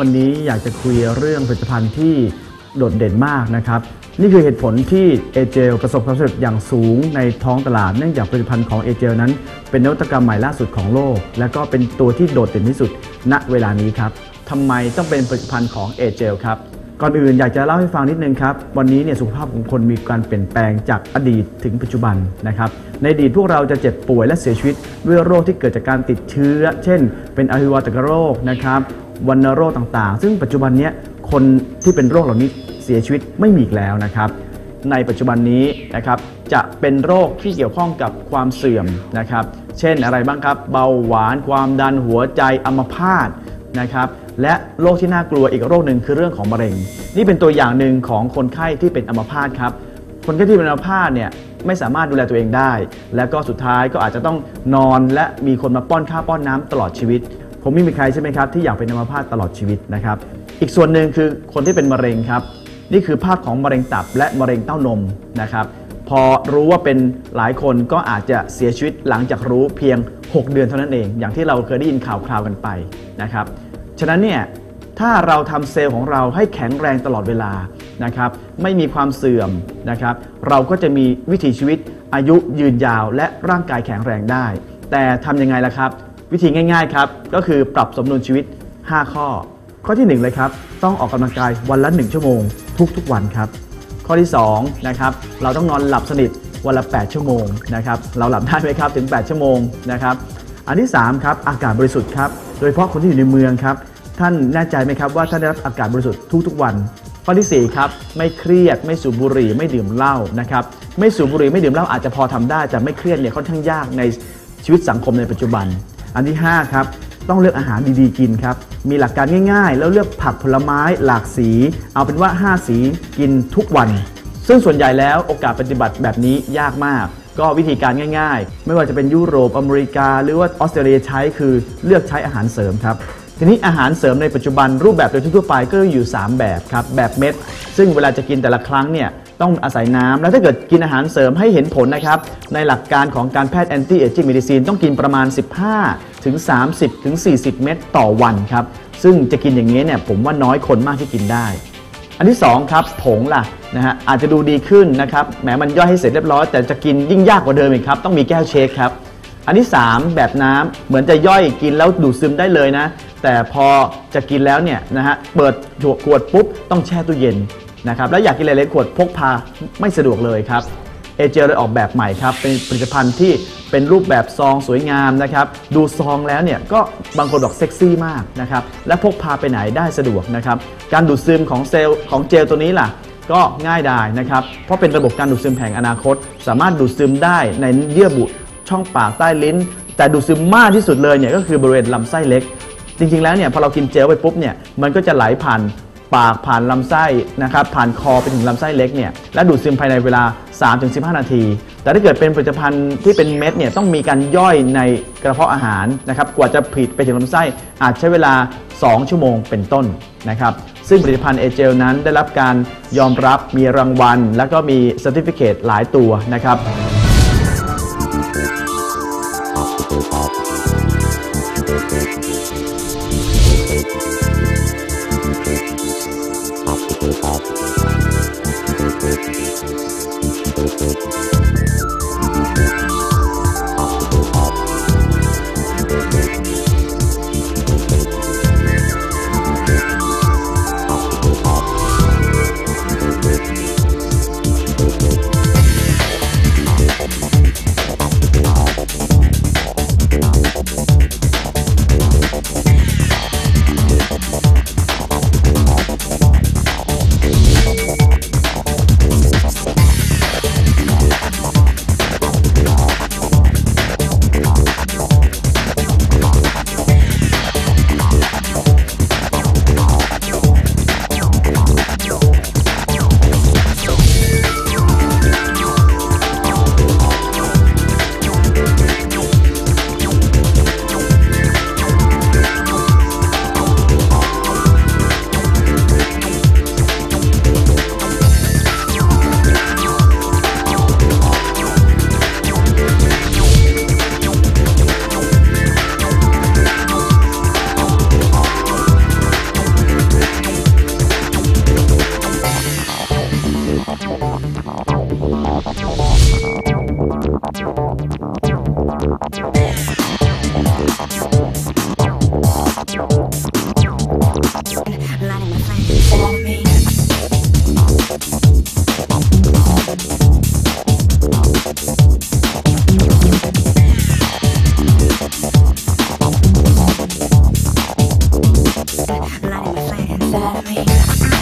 วันนี้อยากจะคุยเรื่องผลิตภัณฑ์ที่โดดเด่นมากนะครับ นี่คือเหตุผลที่เอเจลประสบความสำเร็จอย่างสูงในท้องตลาด เนื่องจากผลิตภัณฑ์ของเอเจลนั้น เป็นนวัตกรรมใหม่ล่าสุดของโลก และก็เป็นตัวที่โดดเด่นที่สุดณเวลานี้ครับทำไมต้องเป็นผลิตภัณฑ์ของเอเจลครับก่อนอื่นอยากจะเล่าให้ฟังนิดนึงครับ วันนี้เนี่ยสุขภาพของคนมีการเปลี่ยนแปลงจากอดีตถึงปัจจุบันนะครับ ในอดีตพวกเราจะเจ็บป่วยและเสียชีวิต ด้วยโรคที่เกิดจากการติดเชื้อ เช่น เป็นอหิวาตกโรคนะครับ วัณโรคต่างๆ ซึ่งปัจจุบันนี้คนที่เป็นโรคเหล่านี้เสียชีวิตไม่มีอีกแล้วนะครับ ในปัจจุบันนี้นะครับจะเป็นโรคที่เกี่ยวข้องกับความเสื่อมนะครับ เช่นอะไรบ้างครับ เบาหวาน ความดันหัวใจอัมพาตนะครับและโรคที่น่ากลัวอีกโรคหนึ่งคือเรื่องของมะเร็ง นี่เป็นตัวอย่างหนึ่งของคนไข้ที่เป็นอัมพาตครับ คนไข้ที่เป็นอัมพาตเนี่ยไม่สามารถดูแลตัวเองได้ และก็สุดท้ายก็อาจจะต้องนอนและมีคนมาป้อนข้าวป้อนน้ำตลอดชีวิต ผมไม่มีใครใช่ไหมครับที่อยากเป็นอัมพาตตลอดชีวิตนะครับ อีกส่วนหนึ่งคือคนที่เป็นมะเร็งครับ นี่คือภาพของมะเร็งตับและมะเร็งเต้านมนะครับพอรู้ว่าเป็นหลายคนก็อาจจะเสียชีวิตหลังจากรู้เพียง 6 เดือนเท่านั้นเอง อย่างที่เราเคยได้ยินข่าวคราวกันไปนะครับ ฉะนั้นเนี่ยถ้าเราทำเซลล์ของเราให้แข็งแรงตลอดเวลานะครับ ไม่มีความเสื่อมนะครับ เราก็จะมีวิถีชีวิตอายุยืนยาวและร่างกายแข็งแรงได้ แต่ทำยังไงล่ะครับ วิธีง่ายๆครับก็คือปรับสมดุลชีวิต 5 ข้อ ข้อที่ 1 เลยครับ ต้องออกกำลังกายวันละ 1 ชั่วโมง ทุกๆวันครับ ข้อที่2นะครับเราต้องนอนหลับสนิทวันละ 8 ชั่วโมงนะครับเราหลับได้ไหมครับถึง 8 ชั่วโมงนะครับอันที่3ครับอากาศบริสุทธิ์ครับโดยเฉพาะคนที่อยู่ในเมืองครับท่านแน่ใจไหมครับว่าท่านได้รับอากาศบริสุทธิ์ทุกๆวัน ข้อที่4ครับไม่เครียดไม่สูบบุหรี่ไม่ดื่มเหล้านะครับไม่สูบบุหรี่ไม่ดื่มเหล้าอาจจะพอทำได้แต่ไม่เครียดเนี่ยค่อนข้างยากในชีวิตสังคมในปัจจุบัน อันที่ 5 ครับ ต้องเลือกอาหารดีๆ กินครับ มีหลักการง่ายๆ แล้วเลือกผักผลไม้หลากสี เอาเป็นว่า 5 สีกินทุกวัน ซึ่งส่วนใหญ่แล้วโอกาสปฏิบัติแบบนี้ยากมาก ก็วิธีการง่ายๆ ไม่ว่าจะเป็นยุโรปอเมริกา หรือว่าออสเตรเลียใช้คือเลือกใช้อาหารเสริมครับทีนี้อาหารเสริมในปัจจุบันรูปแบบโดยทั่วไปก็อยู่ 3 แบบครับ แบบเม็ด ซึ่งเวลาจะกินแต่ละครั้งเนี่ย ต้องอาศัยน้ำแล้วถ้าเกิดกินอาหารเสริมให้เห็นผลนะครับ ในหลักการของการแพทย์แอนตี้เอจิ้งเมดิซีนต้องกินประมาณ 15 ถึง 30 ถึง 40 เม็ดต่อวันครับ ซึ่งจะกินอย่างนี้เนี่ยผมว่าน้อยคนมากที่กินได้ อันที่ 2 ครับ ผงล่ะนะฮะอาจจะดูดีขึ้นนะครับแหมมันย่อยให้เสร็จเรียบร้อย แต่จะกินยิ่งยากกว่าเดิมอีกครับต้องมีแก้วเชคครับอันที่ 3 แบบน้ำเหมือนจะย่อยกินแล้วดูดซึมได้เลยนะ แต่พอจะกินแล้วเนี่ยนะฮะเปิดขวดปุ๊บต้องแช่ตู้เย็น นะครับแล้วอยากกินเล็กขวดพกพาไม่สะดวกเลยครับเอเจลเลยออกแบบใหม่ครับ เป็นผลิตภัณฑ์ที่เป็นรูปแบบซองสวยงามนะครับ ดูซองแล้วเนี่ยก็บางคนบอกเซ็กซี่มากนะครับ และพกพาไปไหนได้สะดวกนะครับ การดูดซึมของเซลล์ของเจลตัวนี้ล่ะ ก็ง่ายดายนะครับ เพราะเป็นระบบการดูดซึมแห่งอนาคต สามารถดูดซึมได้ในเยื่อบุช่องปากใต้ลิ้น แต่ดูดซึมมากที่สุดเลยเนี่ยก็คือบริเวณลำไส้เล็ก จริงๆแล้วเนี่ยพอเรากินเจลไปปุ๊บเนี่ยมันก็จะไหลผ่าน ปากผ่านลำไส้นะครับผ่านคอไปถึงลำไส้เล็กเนี่ยและดูดซึมภายในเวลา 3-15 นาที แต่ถ้าเกิดเป็นผลิตภัณฑ์ที่เป็นเม็ดเนี่ยต้องมีการย่อยในกระเพาะอาหารนะครับกว่าจะผลิตไปถึงลำไส้อาจใช้เวลา 2 ชั่วโมงเป็นต้นนะครับซึ่งผลิตภัณฑ์เอเจลนั้นได้รับการยอมรับมีรางวัล และก็มี c e r t i f i c a t e หลายตัวนะครับ inside me.